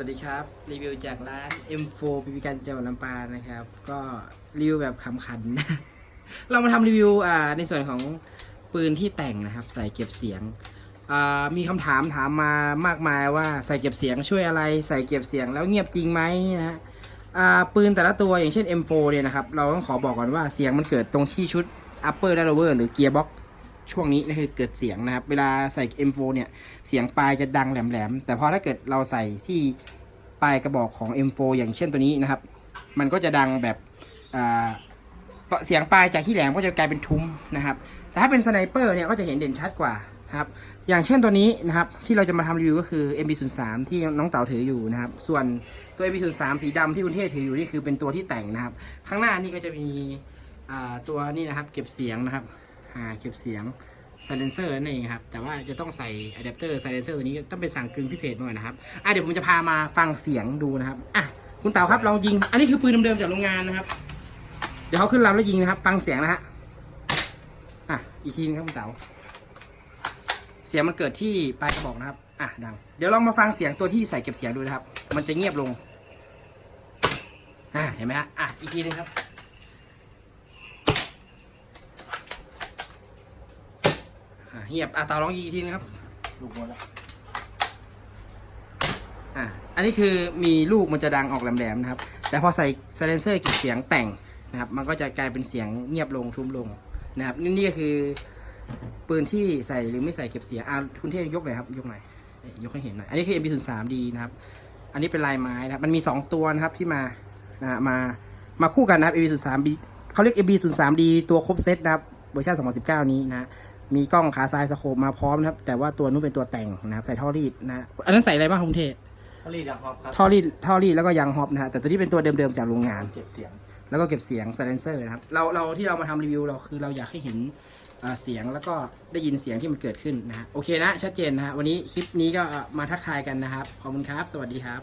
วัสดีครับ รีวิวจากร้าน M4 พิพิการจังหวัดลำปางนะครับ ก็รีวิวแบบขำขัน เรามาทำรีวิวในส่วนของปืนที่แต่งนะครับ ใส่เก็บเสียง มีคำถามถามมามากมายว่าใส่เก็บเสียงช่วยอะไร ใส่เก็บเสียงแล้วเงียบจริงไหมนะฮะปืนแต่ละตัวอย่างเช่น M4 เนี่ยนะครับ เราต้องขอบอกก่อนว่าเสียงมันเกิดตรงที่ชุด upper และ lower หรือ gearbox ช่วงนี้นี่คือเกิดเสียงนะครับ เวลาใส่ M4 เนี่ยเสียงปลายจะดังแหลมๆแต่พอถ้าเกิดเราใส่ที่ปลายกระบอกของ M4 อย่างเช่นตัวนี้นะครับ มันก็จะดังแบบอ่าเสียงปลายจากที่แหลมก็จะกลายเป็นทุ้มนะครับแต่ถ้าเป็นสไนเปอร์เนี่ยก็จะเห็นเด่นชัดกว่านะครับอย่างเช่นตัวนี้นะครับที่เราจะมาทำรีวิวก็คือ MB03 ที่น้องเต๋าถืออยู่นะครับ ส่วนตัว MB03 สีดำที่คุณเทศถืออยู่นี่คือเป็นตัวที่แต่งนะครับ ข้างหน้านี่ก็จะมีอ่าตัวนี้นะครับ เก็บเสียงนะครับ เก็บเสียง s ซเลนเซอร์นั่นเองครับ แต่ว่าจะต้องใส่อะแดปเตอร์ s ซเลนเซอร์ตัวนี้ต้องเป็นสั่งกึ่งพิเศษหน่อยนะครับ อะเดี๋ยวผมจะพามาฟังเสียงดูนะครับอะคุณเต๋าครับลองยิง อันนี้คือปืนเดิมๆจากโรงงานนะครับ เดี๋ยวเขาขึ้นลำแล้วยิงนะครับ ฟังเสียงนะฮะอะอีกทีนึงครับคุณเต๋าเสียงมันเกิดที่ปลายกระบอกนะครับ อะดัง เดี๋ยวลองมาฟังเสียงตัวที่ใส่เก็บเสียงดูนะครับ มันจะเงียบลง อะเห็นไหมฮะ อะอีกทีนึงครับ อะเงียบอะเต๋าลองยิงอีกทีนึงครับ ลูกหมดแล้วอะอันนี้คือมีลูกมันจะดังออกแหลมๆนะครับ แต่พอใส่ไซเลนเซอร์เก็บเสียงแต่งนะครับ มันก็จะกลายเป็นเสียงเงียบลงทุ้มลงนะครับนี่นี่ก็คือ ปืนที่ใส่หรือไม่ใส่เก็บเสียงอะคุณเทพยกหน่อยครับยกหน่อยเอ้ยยกให้เห็นหน่อยอันนี้คือ MP03D นะครับ อันนี้เป็นลายไม้นะครับ มันมีสองตัวนะครับที่มานะฮะมามาคู่กันนะครับ MP03D เขาเรียก MP03D ตัวครบเซตนะครับเวอร์ชัน2019 นี้นะ มีกล้องขาซ้ายสโคปมาพร้อมนะครับ แต่ว่าตัวนู้นเป็นตัวแต่งนะครับใส่ท่อรีดนะ อันนั้นใส่อะไรบ้างคุณเทพผลิตอะครับครับท่อรีดท่อรีดแล้วก็ยางฮอปนะฮะแต่ตัวนี้เป็นตัวเดิมๆจากโรงงาน เก็บเสียง แล้วก็เก็บเสียง s ซเลนเซอร์นะครับ เราเราที่เรามาทำรีวิวเราคือเราอยากให้เห็นเอ่อเสียงแล้วก็ได้ยินเสียงที่มันเกิดขึ้นนะฮะโอเคนะชัดเจนนะฮะวันนี้คลิปนี้ก็เอ่อมาทักทายกันนะครับขอบคุณครับ สวัสดีครับ